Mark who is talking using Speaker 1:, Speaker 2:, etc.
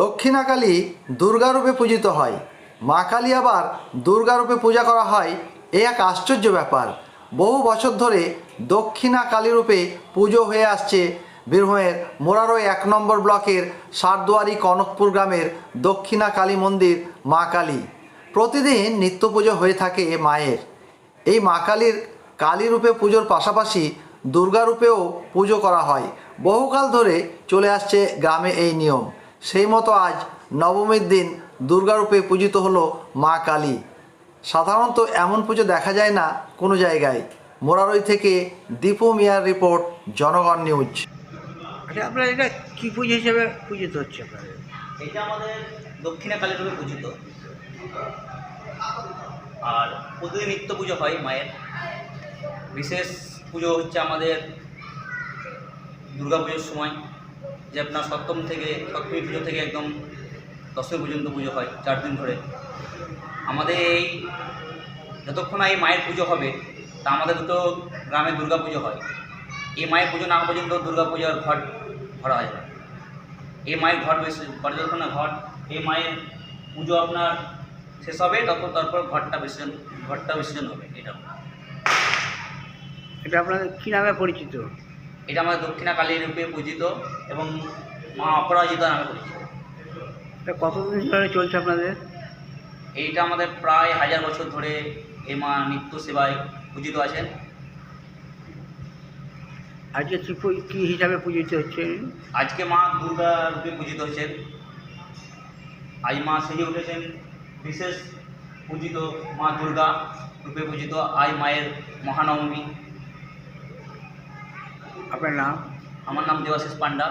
Speaker 1: দক্ষিণাকালী দুর্গারূপে পূজিত হয়। মা কালী আবার দুর্গারূপে পূজা করা হয়, এ এক আশ্চর্য ব্যাপার। বহু বছর ধরে দক্ষিণা কালী রূপে পুজো হয়ে আসছে। বীরভূমের মোরারো এক নম্বর ব্লকের সারদুয়ারি কনকপুর গ্রামের দক্ষিণা কালী মন্দির মা কালী। প্রতিদিন নিত্য পুজো হয়ে থাকে এ মায়ের। এই মা কালীর কালী রূপে পুজোর পাশাপাশি দুর্গারূপেও পুজো করা হয়। বহুকাল ধরে চলে আসছে গ্রামে এই নিয়ম। সেই মতো আজ নবমীর দিন দুর্গারূপে পূজিত হলো মা কালী। সাধারণত এমন পুজো দেখা যায় না কোনো জায়গায়। মোরারই থেকে দীপু মিয়ার রিপোর্ট জনগণ নিউজ।
Speaker 2: আচ্ছা আপনার এটা কী পুজো হিসেবে পূজিত হচ্ছে আপনাদের
Speaker 3: এটা আমাদের দক্ষিণা কালী রূপে পূজিত। আর প্রতিদিন নিত্য পুজো হয় মায়ের। বিশেষ পুজো হচ্ছে আমাদের দুর্গা পুজোর সময়। যে আপনার সপ্তম থেকে, সপ্তমী পুজো থেকে একদম দশমী পর্যন্ত পুজো হয়, চার দিন ধরে। আমাদের এই যতক্ষণ এই মায়ের পুজো হবে, তা আমাদের দুটো গ্রামে দুর্গা পুজো হয়। এই মায়ের পুজো না পর্যন্ত দুর্গা পূজার ঘট ভরা হয় এই মায়ের ঘট বেশি যতক্ষণ ঘট, এই মায়ের পুজো আপনার শেষ হবে, তখন তারপর ঘরটা বিসর্জন ঘরটা বিসর্জন হবে, এটা।
Speaker 2: এটা আপনাদের কী নামে পরিচিত?
Speaker 3: এটা আমাদের দক্ষিণা কালী রূপে পূজিত এবং মা অপরাজিতা নামে পরিচিত।
Speaker 2: এটা কতদিন ধরে চলছে আপনাদের?
Speaker 3: এইটা আমাদের প্রায় হাজার বছর ধরে এই মা নিত্য সেবায় পূজিত আছেন।
Speaker 2: আজকে কী পু- কী হিসাবে পূজিত হচ্ছে?
Speaker 3: আজকে মা দুর্গা রূপে পূজিত হচ্ছেন। আজ মা সেজে উঠেছেন। বিশেষ পূজিত মা দুর্গা রূপে পূজিত। আজ মায়ের মহানবমী।
Speaker 2: আপনার নাম?
Speaker 3: আমার নাম দেবাশিস পান্ডা।